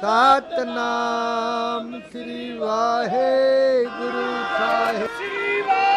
Satnam Sri Waheguru Sahib. Sri Waheguru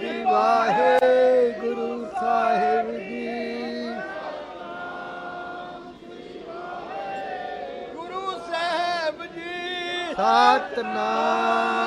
Sri Waheguru Sahib ji. Guru Sahib ji. Satnam.